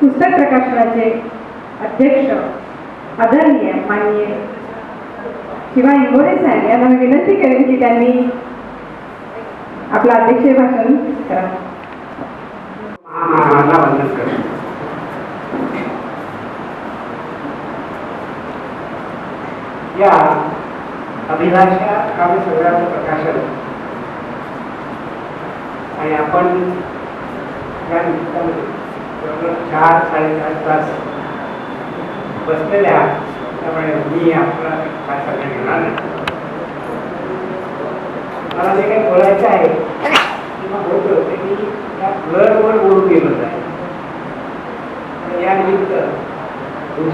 पुस्तक प्रकाशनाचे अध्यक्ष आदरणीय माननीय शिवाय इंगोरे साहेब यांना मी विनंती करेन की त्यांनी आपलं अध्यक्षीय भाषण करावं या अभिलाषा काव्यसंग्रहाचं प्रकाशन आणि आपण या निमित्तामध्ये चार साडेचार तास बसलेले आहात. त्यामुळे मी आपला सगळं घेणार नाही. मला जे काही बोलायचं आहे किंवा बोलतो ते मी या फ्लरवर बोलून गेलो आहे. या निमित्त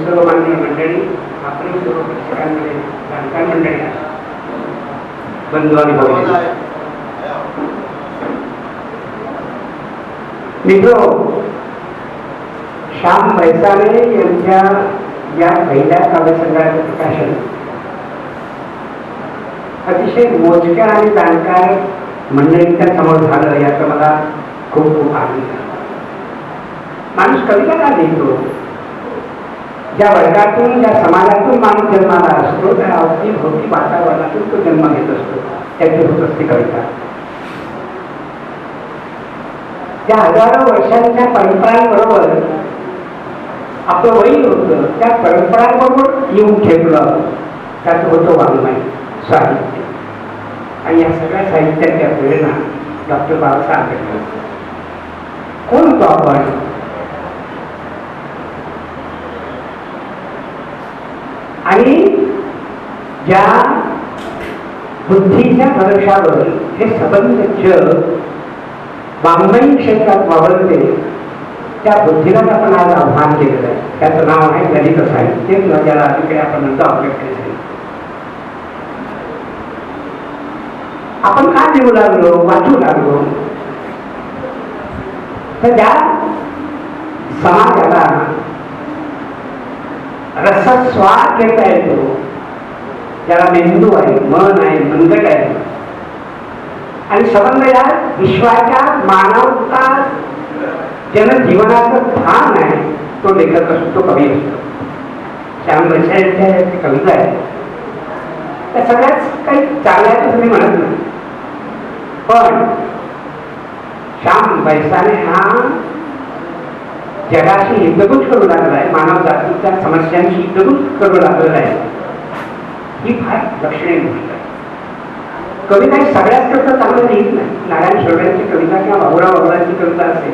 सर्व मान्य मंडळी आपण सर्व प्रेक्षकांमध्ये जाणकार मंडळी बंधू आणि भगिनी मित्र श्याम बैसाले यांच्या या पहिल्या काव्यसंग्रहाचं प्रकाशन. अतिशय मोजक्या आणि जाणकार मंडळींच्या समोर झालं याचा मला खूप खूप आनंद माणूस कविता का लिहितो. ज्या वर्गातून ज्या समाजातून माणूस जन्माला असतो त्या अवतीभोवती वातावरणातून तो जन्म घेत असतो. त्याची होत असते कविता. त्या हजारो वर्षांच्या परंपरांबरोबर आपलं वैन होतं त्या परंपरांबरोबर येऊन ठेवलं त्यात होतं वाङ्मय साहित्य. आणि या सगळ्या साहित्याच्या प्रेरणा डॉक्टर बाबासाहेब आंबेडकर. कोण होतो आपण? आणि ज्या बुद्धीच्या भरक्षावर हे सबंध जग वाङ्मयी क्षेत्रात वावरते त्या बुद्धीलाच आपण आज आव्हान केलेलं आहे. त्याचं नाव आहे दलित साहित्य. किंवा ज्याला अलीकडे आपण म्हणतो आंबेडकरी साहित्य. आपण का देऊ लागलो? वाचू लागलो. तर त्या समाजाला रसस्वाद घेता येतो. ज्याला मेंदू आहे मन आहे मनगट आहे. आणि संबंध या विश्वाच्या मानवता जनजीवनाचं भान आहे. तो लेखक असतो तो कवी असतो. श्याम बसायच्या कविता आहे. त्या सगळ्याच काही चांगल्याच मी म्हणत नाही. पण श्याम बैसाने हा जगाशी हितगुज करू लागला आहे. मानव जातीच्या समस्यांशी हितगुज करू लागलेला आहे. ही फार लक्षणीय गोष्ट आहे. कविता ही सगळ्याच करता चांगलं लिहित नाही. नारायण शोड्यांची कविता किंवा बाबुराव बाबुरांची कविता असेल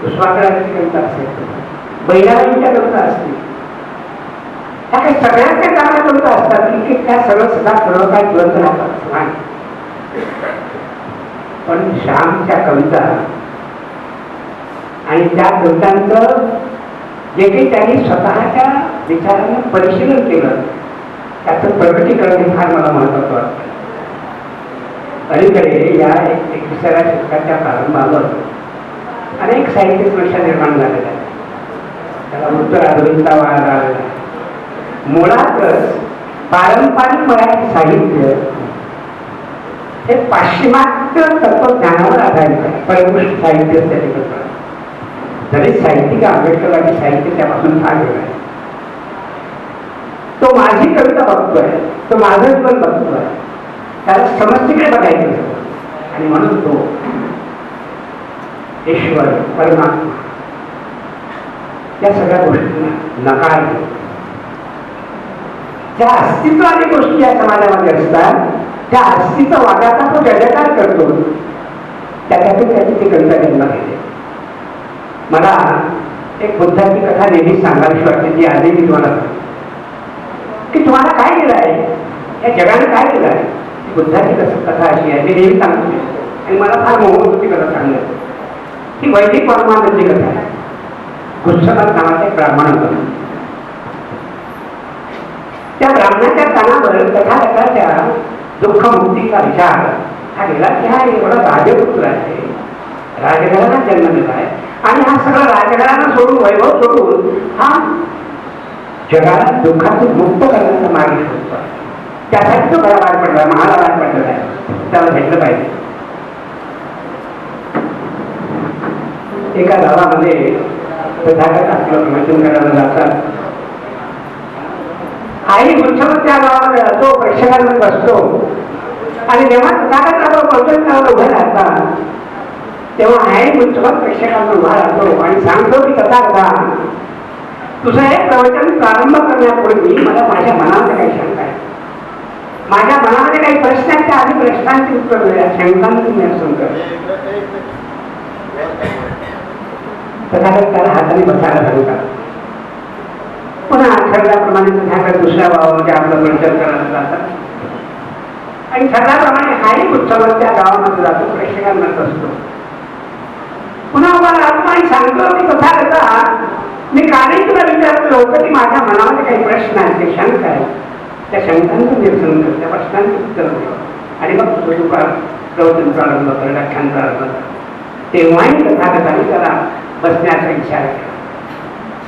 कुसुमाकरांची कविता असेल बैलांच्या कविता असतील. त्या काही सगळ्यांच्या कामात कविता असतात की त्या सगळं सदा सर्व काय जिवंत राहतात. नाही. पण श्यामच्या कविता आणि त्या कवितांचं जे काही त्यांनी स्वतःच्या विचारांना परिशीलन केलं त्याचं प्रगटीकरण हे फार मला महत्वाचं वाटतं. अलीकडे या एक एकविसाव्या शतकाच्या प्रारंभावर अनेक साहित्य समस्या निर्माण झालेल्या त्याला उत्तर आधुनिकता वाढ आलेला मुळातच पारंपरिक मराठी साहित्य हे पाश्चिमात्य तत्वज्ञानावर आधारित आहे. परमृष्ट साहित्य त्याची कल्पना जरी साहित्यिक आंबेडकरवादी साहित्य त्यापासून फार वेगळं आहे. तो माझी कविता बघतोय तो माझं पण बघतोय. त्याला समस्तीकडे बघायचं आणि म्हणून तो ईश्वर परमात्मा या सगळ्या गोष्टी नकार त्या ज्या अस्तित्वाने गोष्टी या समाजामध्ये असतात त्या अस्तित्ववादाचा तो जजकार करतो. त्याच्यातून त्याची ती कविता जन्म घेते मला एक बुद्धाची कथा नेहमीच सांगावीशी वाटते ती आजही मी तुम्हाला की तुम्हाला काय केलं आहे या जगाने काय केलं आहे ती बुद्धाची कथा अशी आहे मी नेहमी सांगतो. आणि मला फार मोह होती ती कथा सांगण्यात. ही वैदिक परमानंदची कथा आहे. गुच्छनाथ नावाचे ब्राह्मण होतं. त्या ब्राह्मणाच्या कानावर कथाकथाच्या दुःखमुक्तीचा विचार हा गेला की हा एवढा राजपुत्र आहे. राजघराला जन्मलेला आहे. आणि हा सगळा राजघराला सोडून वैभव सोडून हा जगाला दुःखातून मुक्त करण्याचा मार्ग शोधतो. त्यासाठी तो घरा बाहेर पडला महाला बाहेर पडलेला आहे. त्याला भेटलं पाहिजे. एका गावामध्ये तथागत आपलं प्रवचन करायला जातात आई गुच्छमत त्या गावामध्ये असतो प्रेक्षकांमध्ये बसतो. आणि जेव्हा तथागत आपण प्रवचन करायला उभे राहतात तेव्हा आई गुच्छमत प्रेक्षकांना उभा राहतो आणि सांगतो की तथागता तुझं हे प्रवचन प्रारंभ करण्यापूर्वी मला माझ्या मनामध्ये काही शंका आहे. माझ्या मनामध्ये काही प्रश्न आहेत त्या आधी प्रश्नांची उत्तर मिळेल शंकांचं निरसन कर तथागत त्याला हाताने बसायला घालू का? पुन्हा ठरल्याप्रमाणे तथागत दुसऱ्या भावामध्ये आपलं प्रचार करायला जातात. आणि ठरल्याप्रमाणे हाही उत्सवात त्या गावामध्ये जातो प्रेक्षकांना असतो पुन्हा मला राहतो सांगतो की तथागता मी कालही तुला विचारलं होतं की माझ्या मनामध्ये काही प्रश्न आहेत ते शंका आहेत? त्या शंकांचं निरसन कर त्या प्रश्नांचं उत्तर दे आणि मग तुझं प्रवचन प्रारंभ कर व्याख्यान प्रारंभ कर तेव्हाही तथागताने त्याला बसण्याचा इच्छा केला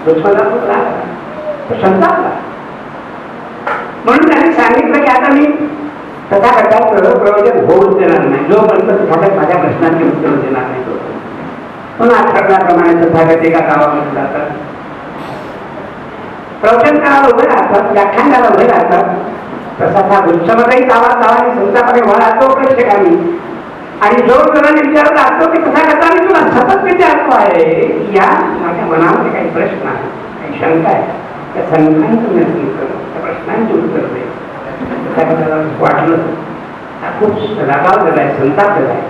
दुष्मला राहत संतापला. म्हणून त्याने सांगितलं की आता मी तथागताचं प्रवचन होऊच देणार नाही. जोपर्यंत तथागत माझ्या प्रश्नांची उत्तर देणार नाही तो. पुन्हा ठरल्याप्रमाणे तथागत एका गावामध्ये जातात. प्रवचनकाराला उभे राहतात व्याख्यानकाला उभे राहतात. तसा हा गुच्छमध्येही गावात गावाने संतापाने वळा तो प्रेक्षकांनी आणि जो जणांनी विचारत असतो की तथागता मी तुला सतत विचारतो आहे की या माझ्या मनामध्ये काही प्रश्न आहे काही शंका आहे. त्या शंकांचं निरसन कर. त्या प्रश्नांची उत्तर दे. वाटलं हा खूप रागावलेला आहे संतापलेला आहे.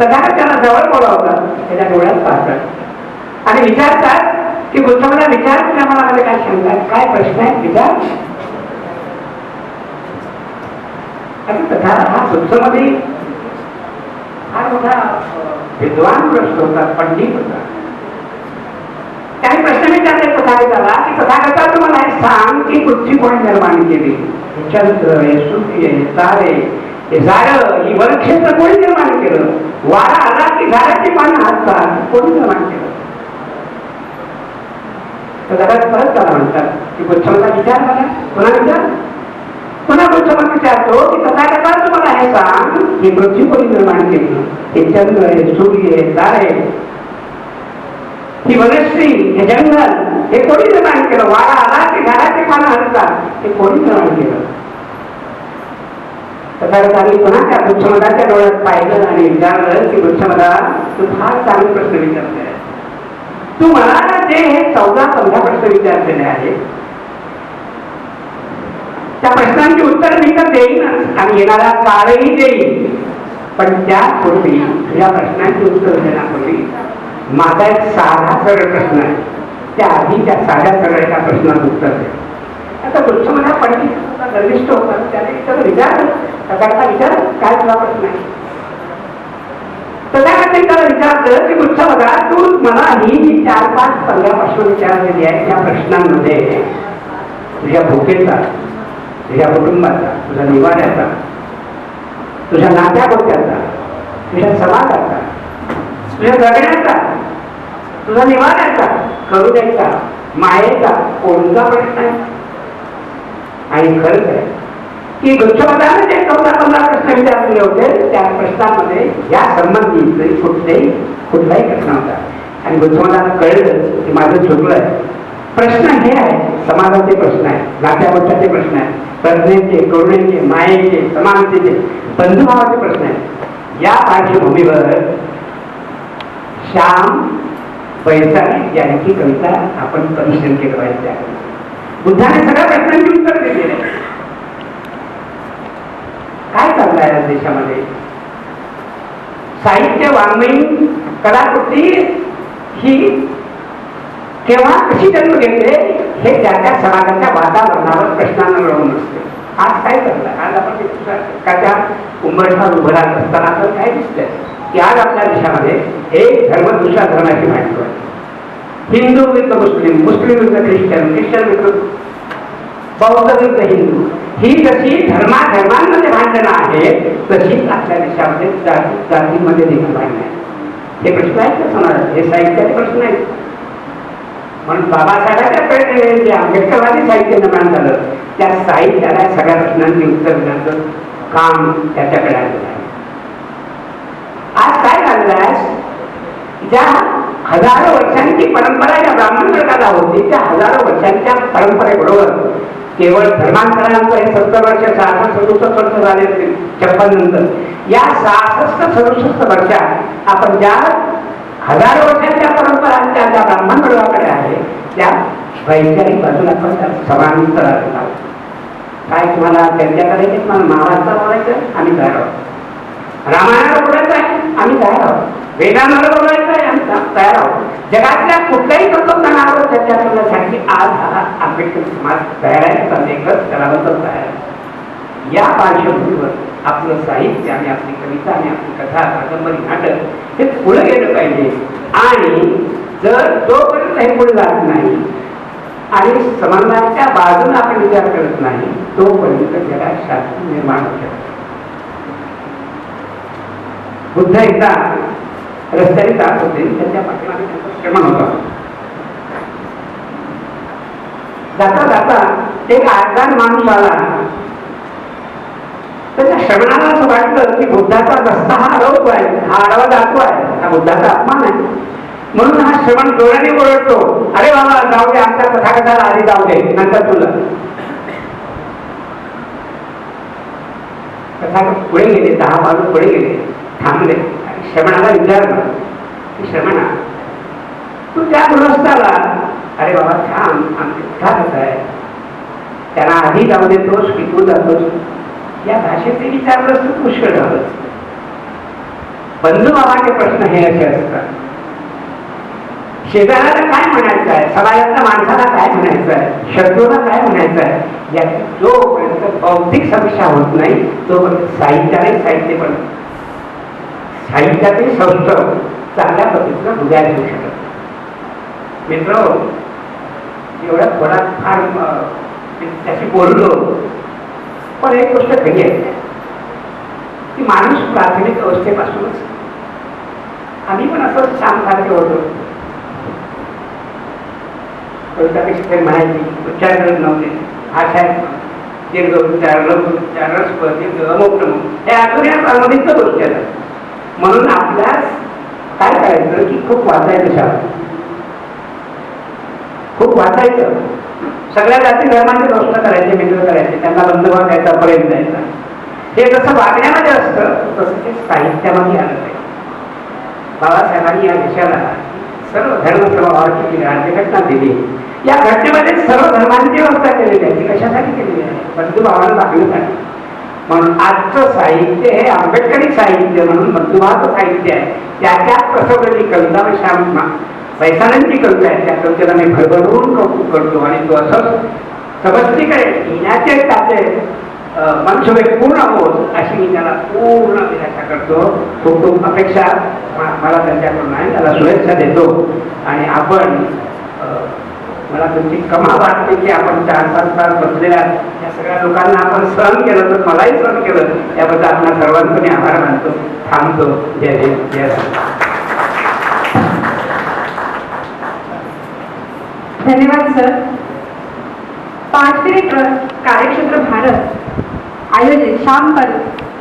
तथागत त्याला जवळ बोलावतात त्याच्या डोळ्यात पाहतात आणि विचारतात की बुद्धमला विचार तुझ्या मनामध्ये काय शंका आहे? काय प्रश्न आहे? विचार. आता तथा हा सुत्समध्ये फार मोठा विद्वान प्रश्न होता पंडित होता. त्याने प्रश्न विचारले तथागताला की तथागता तुम्हाला हे सांग की पृथ्वी कोणी निर्माण केली? हे चंद्र हे सूर्य हे तारे हे झाडं ही वनक्षेत्र कोणी निर्माण केलं? वारा आला की झाडाची पानं हातात कोणी निर्माण केलं? तर जगात परत त्याला म्हणतात की बुद्धमला विचार मला पुन्हा विचार? पुन्हा बुद्धमत विचारतो की तथागता तुम्हाला हे सांग मी पृथ्वी कोणी निर्माण केली हे चंद्र हे सूर्य हे तारे ही वनश्री हे जंगल हे कोणी निर्माण केलं वारा आला की घराचे पानं हलतात हे कोणी निर्माण केलं तथागतांनी पुन्हा त्या वृक्षमदाच्या डोळ्यात पाहिलं आणि विचारलं की वृक्षमदा तू फार चांगले प्रश्न विचारते तू मला जे हे चौदा पंधरा प्रश्न विचारलेले आहेत त्या प्रश्नांची उत्तर मी तर देईनच आणि येणारा काळही देईन. पण त्यापूर्वी या प्रश्नांची उत्तर देण्यापूर्वी माझा एक साधा सरळ प्रश्न आहे. त्या आधी त्या साध्या सरळच्या प्रश्नाचं उत्तर दे. आता वृक्ष मला पंडित गर्विष्ट होतात. त्याने विचार विचार सकाळचा विचार काय तुला प्रश्न आहे? तथागत त्याला विचारलं की पुढचा बघा तू मला ही जी चार पाच पंधरा प्रश्न विचारलेली आहे त्या प्रश्नांमध्ये. तुझ्या भूकेचा. तुझ्या कुटुंबाचा तुझ्या निवाड्याचा तुझ्या नात्या तुझ्या समाजाचा तुझ्या जगण्याचा तुझा निवाड्याचा करुण्याचा मायेचा कोणता प्रश्न आहे? आणि खरंच आहे. की गुच्छपदाने जे चौदा पंधरा प्रश्न विचारलेले होते त्या प्रश्नामध्ये या संबंधी कुठलेही कुठलाही प्रश्न होता. आणि गुच्छपदाला कळलं की माझं चुकलंय. प्रश्न हे आहे. समाजाचे प्रश्न आहे. नात्यावरचे प्रश्न आहे. प्रज्ञेचे करुणेचे मायेचे समानतेचे बंधुभावाचे प्रश्न आहेत. या पार्श्वभूमीवर श्याम वैचारिक यांची कविता आपण परिश्रम केलं पाहिजे बुद्धाने सगळ्या प्रश्नांची उत्तर दिलेली काय चाललंय या देशामध्ये? साहित्य वाङ्मयीन कलाकृती ही केव्हा कशी जन्म घेते हे त्या त्या समाजाच्या वातावरणावर प्रश्नांना मिळवून असते. आज काय करतं आज आपण एखाद्या उंबरठावर उभं राहत असताना आपल्याला काय दिसतंय. की आज आपल्या देशामध्ये एक धर्म दुसऱ्या धर्माची माहिती आहे. हिंदू विरुद्ध मुस्लिम मुस्लिम विरुद्ध ख्रिश्चन ख्रिश्चन विरुद्ध बौद्ध विरुद्ध हिंदू. ही जशी धर्मा धर्मांमध्ये भांडणं आहे तशीच आपल्या देशामध्ये जाती जातीमध्ये देखील भांडणं आहे हे प्रश्न आहेत का समाजात? हे साहित्याचे प्रश्न आहेत. म्हणून बाबासाहेबांच्या प्रेरणेने जे आंबेडकरवादी साहित्य निर्माण झालं त्या साहित्याला सगळ्या प्रश्नांची उत्तर देण्याचं काम त्याच्याकडे आलेलं आहे. आज काय झालेलं आहे? ज्या हजारो वर्षांची परंपरा या ब्राह्मण वर्गाला होती त्या हजारो वर्षांच्या परंपरेबरोबर केवळ धर्मांतरांचं हे सत्तर वर्ष सहासष्ट सदुसष्ट वर्ष झाले छप्पन नंतर. या सहासष्ट सदुसष्ट वर्षात आपण ज्या हजारो वर्षांच्या परंपरांच्या ज्या ब्राह्मण वैचारिक बाजूला पण समांतर असतात आहोत. काय तुम्हाला त्यांच्याकडे की तुम्हाला बोलायचं आम्ही तयार आहोत. रामायणाला बोलायचं आहे आम्ही तयार आहोत. वेदांवर बोलायचं आहे आम्ही तयार आहोत. जगातल्या कुठल्याही तत्वज्ञानावर चर्चा करण्यासाठी आज हा आंबेडकर समाज तयार आहे तर लेखक तयार आहे. या पार्श्वभूमीवर आपलं साहित्य आणि आपली कविता आणि आपली कथा कादंबरी नाटक हे पुढे गेलं पाहिजे. आणि जर जोपर्यंत हे पुढे जात नाही आणि समाजाच्या बाजूला आपण विचार करत नाही तोपर्यंत त्याला शास्त्र निर्माण होऊ बुद्ध एकदा रस्त्याने जात होते त्यांच्या पाठीमागे त्यांचा होता. जाता जाता एक आजान माणूस आला. त्याच्या श्रवणाला असं वाटलं की बुद्धाचा रस्ता हा अडवतो आहे हा आडवा जातो आहे. हा बुद्धाचा अपमान आहे. म्हणून हा श्रवण डोळ्याने ओरडतो. अरे बाबा जाऊ दे आमच्या कथाकथाला आधी जाऊ दे नंतर तुला. कथाकथ पुढे गेले दहा बाजू पुढे गेले. थांबले. श्रवणाला विचारलं की श्रवणा तू त्या गृहस्थाला अरे बाबा थांब आमची कथा कथा आहे. त्यांना आधी जाऊ देतोस की तू जातोस. या भाषेत विचारलं तू पुष्कळ झालं बंधू बाबाचे प्रश्न हे असे असतात. शेजाऱ्याला काय म्हणायचं आहे? समाजातल्या माणसाला काय म्हणायचं आहे? शत्रूला काय म्हणायचं आहे? याची जोपर्यंत बौद्धिक समीक्षा होत नाही तोपर्यंत साहित्याने साहित्य पण साहित्याचे सौष्ठव चांगल्या पद्धतीनं उदयास घेऊ शकत मित्र एवढ्या थोडा फार त्याशी बोललो पण एक गोष्ट खरी आहे. की माणूस प्राथमिक अवस्थेपासूनच. आम्ही पण असं शांतसारखे होतो. कवितापेक्षा म्हणायची उच्चार करत नव्हते आशा दीर्घ उच्चार लघु उच्चार रस्प दीर्घ अमुक हे अजूनही या गोष्टी आहेत म्हणून आपल्यास काय करायचं की खूप वाचायचं शाळा खूप वाचायचं. सगळ्या जाती धर्माचे प्रश्न करायचे मित्र करायचे त्यांना बंधुभाव द्यायचा प्रेम द्यायचा. हे जसं वागण्यामध्ये असतं तसं ते साहित्यामध्ये आलं पाहिजे. बाबासाहेबांनी या विषयाला सर्व धर्म समभावाची घटना दिली. या घटनेमध्ये सर्व धर्मांची व्यवस्था केलेली आहे. ती कशासाठी केलेली आहे? बंधुभावाला दाखवण्यासाठी. म्हणून आजचं साहित्य हे आंबेडकरी साहित्य म्हणून बंधुभावाचं साहित्य आहे. त्याच्यात प्रसवलेली कविता व श्याम पैसानांची कविता आहे. त्या कवितेला मी भरभरून कौतुक करतो आणि तो असंच समजतीकडे येण्याचे त्याचे अं, पूर्ण होत अशी मी त्याला पूर्ण विनंती करतो. खूप खूप अपेक्षा मला त्यांच्याकडून आहे. त्याला शुभेच्छा देतो. आणि आपण मला तुमची कमा वाटते की आपण चार पाच तास बसलेल्या या सगळ्या लोकांना आपण सहन केलं तर मलाही सहन केलं. त्याबद्दल आपण सर्वांपणे आभार मानतो. थांबतो. जय जय जय धन्यवाद सर. पाचपिरी ट्रस्ट कार्यक्षेत्र भारत आयोजित श्याम पर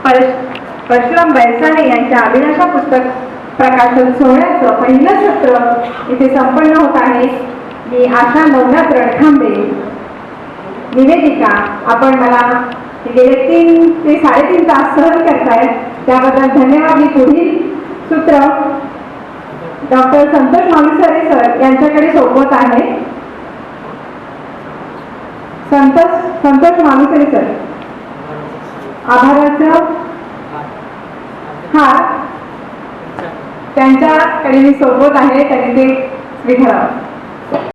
पर- परशुराम बैसाणे यांच्या अभिलाषा पुस्तक प्रकाशन सोहळ्याचं पहिलं सत्र इथे संपन्न होत आहे. मी आशा नवनाथ रणखांबे निवेदिका आपण मला गेले तीन ते साडेतीन तास सहन करतायत त्याबद्दल धन्यवाद. मी पुढील सूत्र डॉक्टर संतोष मालुसरे सर यांच्याकडे सोपवत आहे. संतोष संतोष मालुसरे सर. आभाराचं हार त्यांच्याकडे मी सोबत आहे त्यांनी ते स्वीकारावं